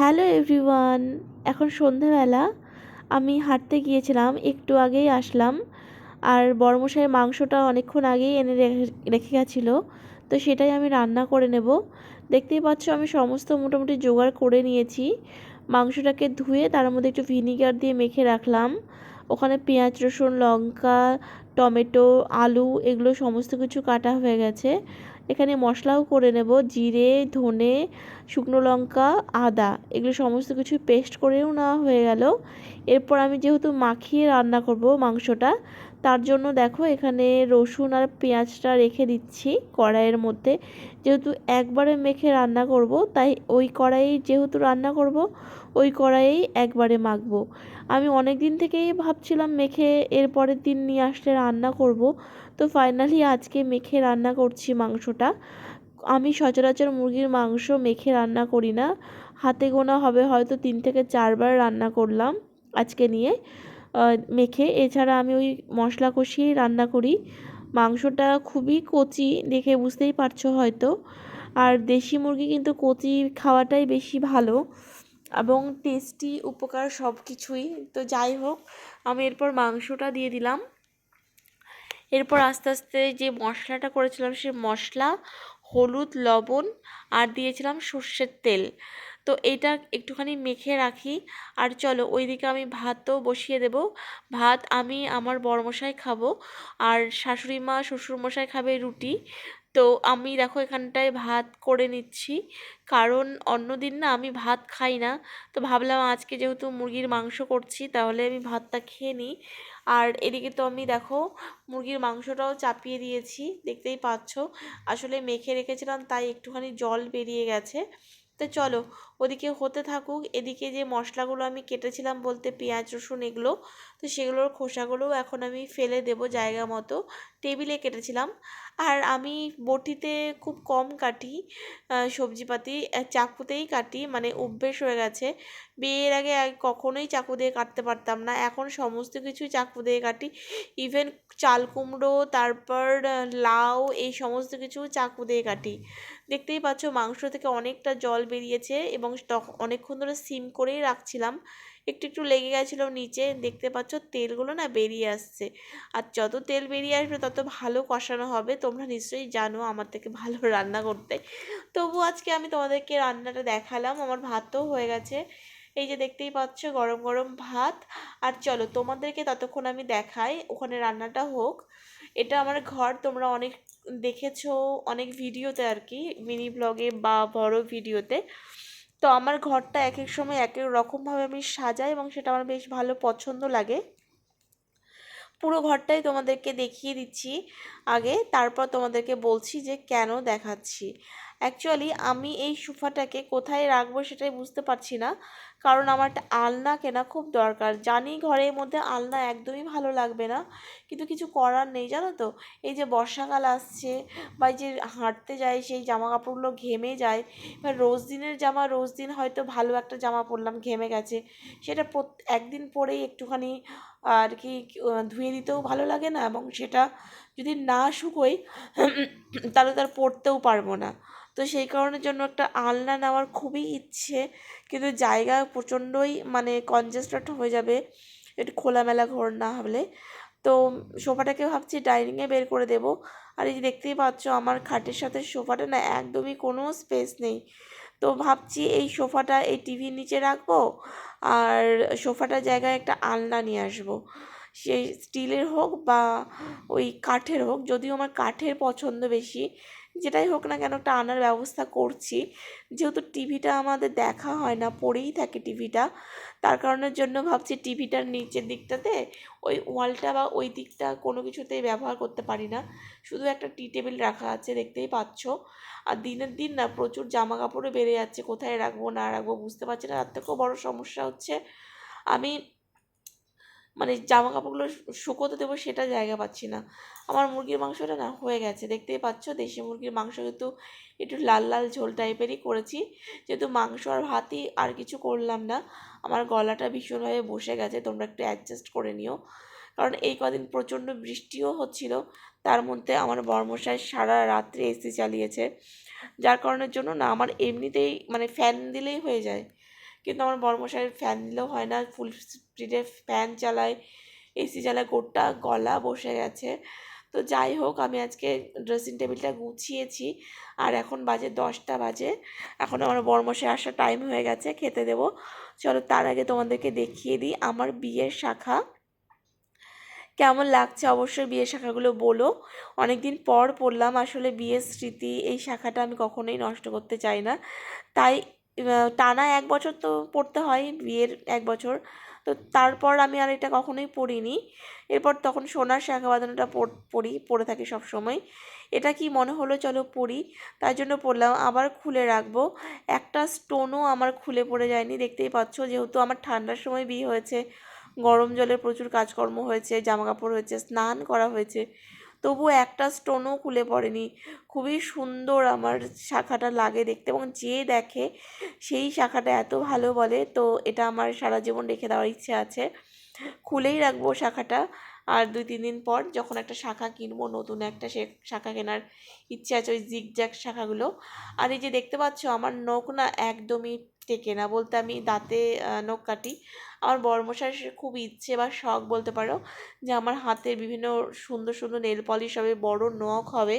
Hello everyone, এখন সন্ধেবেলা। আমি হাঁটতে গিয়েছিলাম, একটু আগেই আসলাম। আর বড়মশাইয়ের মাংসটা অনেকক্ষণ আগেই এনে রেখে গেছিল। তো সেটাই আমি রান্না করে নেব। দেখতেই পাচ্ছ আমি সমস্ত মোটামুটি জোগাড় করে নিয়েছি। মাংসটাকে ধুয়ে তার মধ্যে একটু ভিনিগার দিয়ে মেখে রাখলাম। ওখানে পেঁয়াজ, রসুন, লঙ্কা টমেটো, আলু, এগুলো সমস্ত কিছু কাটা হয়ে গেছে। এখানে মশলাও করে নেব, জিরে, ধনে, শুকনো লঙ্কা, আদা, এগুলো সমস্ত কিছু পেস্ট করেও নেওয়া হয়ে গেল। এরপর আমি যেহেতু মাখিয়ে রান্না করব মাংসটা তার জন্য দেখো এখানে রসুন আর পেঁয়াজটা রেখে দিচ্ছি কড়াইয়ের মধ্যে। যেহেতু একবারে মেখে রান্না করব, তাই ওই কড়াই যেহেতু রান্না করব, ওই কড়াইয়েই একবারে মাখবো। আমি অনেক দিন থেকেই ভাবছিলাম মেখে এর পরের দিন নিয়ে আসলে রান্না করব, তো ফাইনালি আজকে মেখে রান্না করছি মাংসটা। আমি সচরাচর মুরগির মাংস মেখে রান্না করি না, হাতে গোনা হবে হয়তো তিন থেকে চারবার রান্না করলাম আজকে নিয়ে। মেখে। এছাড়া আমি ওই মশলা কষিয়েই রান্না করি। মাংসটা খুবই কচি দেখে বুঝতেই পারছ হয়তো। আর দেশি মুরগি কিন্তু কচি খাওয়াটাই বেশি ভালো এবং টেস্টি, উপকার সব কিছুই তো যাই হোক, আমি এরপর মাংসটা দিয়ে দিলাম। এরপর আস্তে আস্তে যে মশলাটা করেছিলাম সে মশলা, হলুদ, লবণ, আর দিয়েছিলাম সর্ষের তেল। তো এটা একটুখানি মেখে রাখি। আর চলো, ওইদিকে আমি ভাতও বসিয়ে দেব। ভাত আমি আমার বড়মশাই খাব আর শাশুড়ি মা, শ্বশুরমশাই খাবে রুটি। তো আমি দেখো এখানটায় ভাত করে নিচ্ছি। কারণ অন্য দিন না আমি ভাত খাই না। তো ভাবলাম আজকে যেহেতু মুরগির মাংস করছি, তাহলে আমি ভাতটা খেয়ে নিই। আর এদিকে তো আমি দেখো মুরগির মাংসটাও চাপিয়ে দিয়েছি, দেখতেই পাচ্ছ। আসলে মেখে রেখেছিলাম, তাই একটুখানি জল বেরিয়ে গেছে। তো চলো ওদিকে হতে থাকুক, এদিকে যে মশলাগুলো আমি কেটেছিলাম বলতে পেঁয়াজ, রসুন এগুলো, তো সেগুলোর খোসাগুলোও এখন আমি ফেলে দেব জায়গা মতো, টেবিলে কেটেছিলাম। আর আমি বটিতে খুব কম কাটি সবজিপাতি চাকুতেই কাটি মানে অভ্যেস হয়ে গেছে। বিয়ের আগে কখনোই চাকু দিয়ে কাটতে পারতাম না, এখন সমস্ত কিছু চাকু দিয়ে কাটি, ইভেন চাল কুমড়ো, তারপর লাউ, এই সমস্ত কিছু চাকু দিয়ে কাটি। দেখতেই পাচ্ছ মাংস থেকে অনেকটা জল বেরিয়েছে এবং তখন অনেকক্ষণ ধরে সিম করেই রাখছিলাম। একটু একটু লেগে গেছিল নিচে। দেখতে পাচ্ছ, তেলগুলো না বেরিয়ে আসছে। আর যত তেল বেরিয়ে আসবে, তত ভালো কষানো হবে। তোমরা নিশ্চয়ই জানো আমার থেকে ভালো রান্না করতে। তবু আজকে আমি তোমাদেরকে রান্নাটা দেখালাম। আমার ভাতও হয়ে গেছে। এই যে দেখতেই পাচ্ছ, গরম গরম ভাত। আর চলো, তোমাদেরকে ততক্ষণ আমি দেখাই। ওখানে রান্নাটা হোক। এটা আমার ঘর। তোমরা অনেক দেখেছ অনেক ভিডিওতে আর কি, মিনি ব্লগে বা বড় ভিডিওতে। তো আমার ঘরটা এক এক সময় এক এক রকমভাবে আমি সাজাই এবং সেটা আমার বেশ ভালো পছন্দ লাগে। পুরো ঘরটাই তোমাদেরকে দেখিয়ে দিচ্ছি আগে, তারপর তোমাদেরকে বলছি যে কেন দেখাচ্ছি। অ্যাকচুয়ালি আমি এই সোফাটাকে কোথায় রাখব সেটাই বুঝতে পারছি না। কারণ আমার একটা আলনা কেনা খুব দরকার। জানি ঘরের মধ্যে আলনা একদমই ভালো লাগবে না। কিন্তু কিছু করার নেই, জানো তো? এই যে বর্ষাকাল আসছে বা যে হাঁটতে যায় সেই জামা কাপড়গুলো ঘেমে যায় এবার রোজ দিনের জামা, রোজ দিন হয়তো ভালো একটা জামা পরলাম, ঘেমে গেছে। সেটা একদিন পরেই একটুখানি আর কি ধুয়ে দিতেও ভালো লাগে না এবং সেটা যদি না শুকোয় তাহলে তার পরতেও পারব না। তো সেই কারণের জন্য একটা আলনা নেওয়ার খুবই ইচ্ছে, কিন্তু জায়গা প্রচণ্ডই মানে কনজেস্টেড হয়ে যাবে, একটু খোলামেলা ঘর না হলে। তো সোফাটাকে ভাবছি ডাইনিংয়ে বের করে দেব। আর এই যে দেখতেই পাচ্ছ, আমার খাটের সাথে সোফাটা না একদমই কোনো স্পেস নেই। তো ভাবছি এই সোফাটা এই টিভির নিচে রাখব, আর সোফাটার জায়গায় একটা আলনা নিয়ে আসব। সেই স্টিলের হোক বা ওই কাঠের হোক, যদিও আমার কাঠের পছন্দ বেশি, যেটাই হোক না কেন একটা আনার ব্যবস্থা করছি। যেহেতু টিভিটা আমাদের দেখা হয় না, পড়েই থাকে টিভিটা, তার কারণের জন্য ভাবছি টিভিটার নিচের দিকটাতে, ওই ওয়ালটা বা ওই দিকটা কোনো কিছুতেই ব্যবহার করতে পারি না। শুধু একটা টি টেবিল রাখা আছে, দেখতেই পাচ্ছ। আর দিনের দিন না প্রচুর জামা কাপড়ও বেড়ে যাচ্ছে, কোথায় রাখব, না রাখব বুঝতে পারছি না, তার থেকেও বড়ো সমস্যা হচ্ছে, আমি মানে জামা কাপড়গুলো শুকোতে দেবো সেটা জায়গা পাচ্ছি না। আমার মুরগির মাংসটা না হয়ে গেছে। দেখতেই পাচ্ছ, দেশি মুরগির মাংস কিন্তু একটু লাল লাল ঝোল টাইপেরই করেছি। যেহেতু মাংস আর ভাতই আর কিছু করলাম না, আমার গলাটা ভীষণভাবে বসে গেছে। তোমরা একটু অ্যাডজাস্ট করে নিও। কারণ এই কদিন প্রচণ্ড বৃষ্টিও হচ্ছিল, তার মধ্যে আমার বর্মশাই সারা রাত্রে এসি চালিয়েছে। যার কারণের জন্য না আমার এমনিতেই মানে ফ্যান দিলেই হয়ে যায়। কিন্তু আমার বড়মশাইয়ের ফ্যান দিলেও হয় না। ফুল স্পিডে ফ্যান চালায় এসি চালায়, গোটা গলা বসে গেছে। তো যাই হোক, আমি আজকে ড্রেসিং টেবিলটা গুছিয়েছি। আর এখন বাজে দশটা বাজে। এখন আমার বরমশাই আসার টাইম হয়ে গেছে, খেতে দেবো। চলো তার আগে তোমাদেরকে দেখিয়ে দিই আমার বিয়ের শাখা। কেমন লাগছে অবশ্যই বিয়ের শাখাগুলো বলো। অনেক দিন পর পড়লাম আসলে বিয়ের স্মৃতি এই শাখাটা আমি কখনোই নষ্ট করতে চাই না। তাই টানা এক বছর তো পড়তে হয়, বিয়ের এক বছর। তো তারপর আমি আর এটা কখনোই পড়িনি। এরপর তখন সোনার শাখা বাঁধানোটা পড়ি, পড়ে থাকি সব সময়। এটা কি মনে হলো চলো পড়ি। তাই জন্য পড়লাম। আবার খুলে রাখব। একটা স্টোনও আমার খুলে পড়ে যায়নি। দেখতেই পাচ্ছ যেহেতু আমার ঠান্ডার সময় বিয়ে হয়েছে, গরম জলে প্রচুর কাজকর্ম হয়েছে জামা কাপড় হয়েছে, স্নান করা হয়েছে। তবু একটা স্টোনও খুলে পড়েনি। খুবই সুন্দর আমার শাখাটা লাগে দেখতে এবং যে দেখে সেই শাখাটা এত ভালো বলে, তো এটা আমার সারা জীবন রেখে দেওয়ার ইচ্ছে আছে। খুলেই রাখব শাখাটা। আর দুই, তিন দিন পর যখন একটা শাখা কিনবো, নতুন একটা সে শাখা কেনার ইচ্ছে আছে, ওই জিগজ্যাগ শাখাগুলো। আর এই যে দেখতে পাচ্ছ, আমার নখ না একদমই টেকে না বলতে আমি দাঁতে নখ কাটি। আমার বর্মশার খুব ইচ্ছে বা শখ বলতে পারো যে আমার হাতের বিভিন্ন সুন্দর সুন্দর নেল পলিশ হবে, বড় নখ হবে।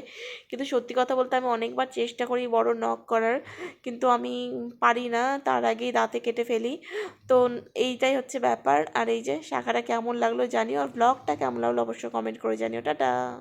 কিন্তু সত্যি কথা বলতে আমি অনেকবার চেষ্টা করি বড় নখ করার। কিন্তু আমি পারি না, তার আগেই দাঁতে কেটে ফেলি। তো এইটাই হচ্ছে ব্যাপার। আর এই যে শাখাটা কেমন লাগল জানিও, আর ব্লগটা কেমন লাগল অবশ্যই কমেন্ট করে জানিও। টাটা!